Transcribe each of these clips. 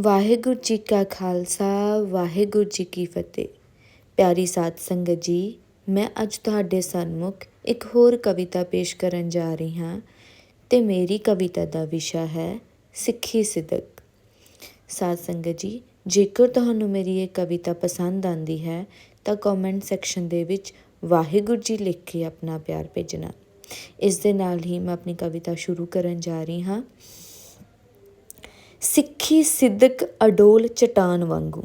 ਵਾਹਿਗੁਰੂ ਜੀ ਕਾ ਖਾਲਸਾ, ਵਾਹਿਗੁਰੂ ਜੀ ਕੀ ਫਤਿਹ। ਪਿਆਰੀ ਸਾਧ ਸੰਗਤ ਜੀ, ਮੈਂ ਅੱਜ ਤੁਹਾਡੇ ਸਨਮੁਖ ਇੱਕ ਹੋਰ ਕਵਿਤਾ ਪੇਸ਼ ਕਰਨ ਜਾ ਰਹੀ ਹਾਂ ਤੇ ਮੇਰੀ ਕਵਿਤਾ ਦਾ ਵਿਸ਼ਾ ਹੈ ਸਿੱਖੀ ਸਿਦਕ ਸਾਧ ਸੰਗਤ ਜੀ, ਜੇਕਰ ਤੁਹਾਨੂੰ ਮੇਰੀ ਇਹ ਕਵਿਤਾ ਪਸੰਦ ਆਂਦੀ ਹੈ, ਤਾਂ ਕਮੈਂਟ ਸੈਕਸ਼ਨ ਦੇ ਵਿੱਚ ਵਾਹਿਗੁਰੂ ਜੀ ਲਿਖ ਕੇ ਆਪਣਾ ਪਿਆਰ ਭੇਜਣਾ। ਇਸ ਦੇ ਨਾਲ ਹੀ ਮੈਂ ਆਪਣੀ ਕਵਿਤਾ ਸ਼ੁਰੂ ਕਰਨ ਜਾ ਰਹੀ ਹਾਂ। ਸਿੱਖੀ ਸਿੱਦਕ ਅਡੋਲ ਚਟਾਨ ਵਾਂਗੂ।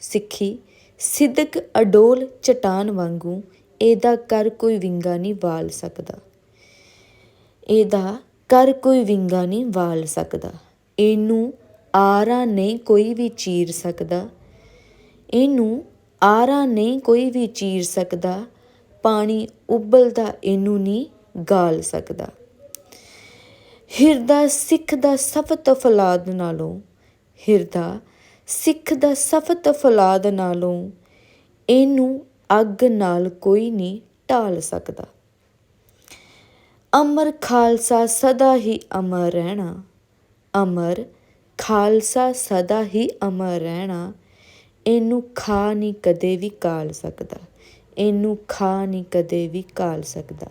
ਸਿੱਖੀ ਸਿੱਦਕ ਅਡੋਲ ਚਟਾਨ ਵਾਂਗੂ ਇਹਦਾ ਕਰ ਕੋਈ ਵਿੰਗਾ ਨਹੀਂ ਵਾਲ ਸਕਦਾ। ਇਹਦਾ ਕਰ ਕੋਈ ਵਿੰਗਾ ਨਹੀਂ ਵਾਲ ਸਕਦਾ। ਇਹਨੂੰ ਆਰਾ ਨਹੀਂ ਕੋਈ ਵੀ ਚੀਰ ਸਕਦਾ। ਇਹਨੂੰ ਆਰਾ ਨਹੀਂ ਕੋਈ ਵੀ ਚੀਰ ਸਕਦਾ। ਪਾਣੀ ਉਬਲਦਾ ਇਹਨੂੰ ਨਹੀਂ ਗਾਲ ਸਕਦਾ। ਹਿਰਦਾ ਸਿੱਖ ਦਾ ਸਫਤ ਫਲਾਦ ਨਾਲੋਂ, ਹਿਰਦਾ ਸਿੱਖ ਦਾ ਸਫਤ ਫਲਾਦ ਨਾਲੋਂ, ਇਹਨੂੰ ਅੱਗ ਨਾਲ ਕੋਈ ਨਹੀਂ ਢਾਲ ਸਕਦਾ। ਅਮਰ ਖਾਲਸਾ ਸਦਾ ਹੀ ਅਮਰ ਰਹਿਣਾ, ਅਮਰ ਖਾਲਸਾ ਸਦਾ ਹੀ ਅਮਰ ਰਹਿਣਾ, ਇਹਨੂੰ ਖਾ ਨਹੀਂ ਕਦੇ ਵੀ ਕਾਲ ਸਕਦਾ, ਇਹਨੂੰ ਖਾ ਨਹੀਂ ਕਦੇ ਵੀ ਕਾਲ ਸਕਦਾ।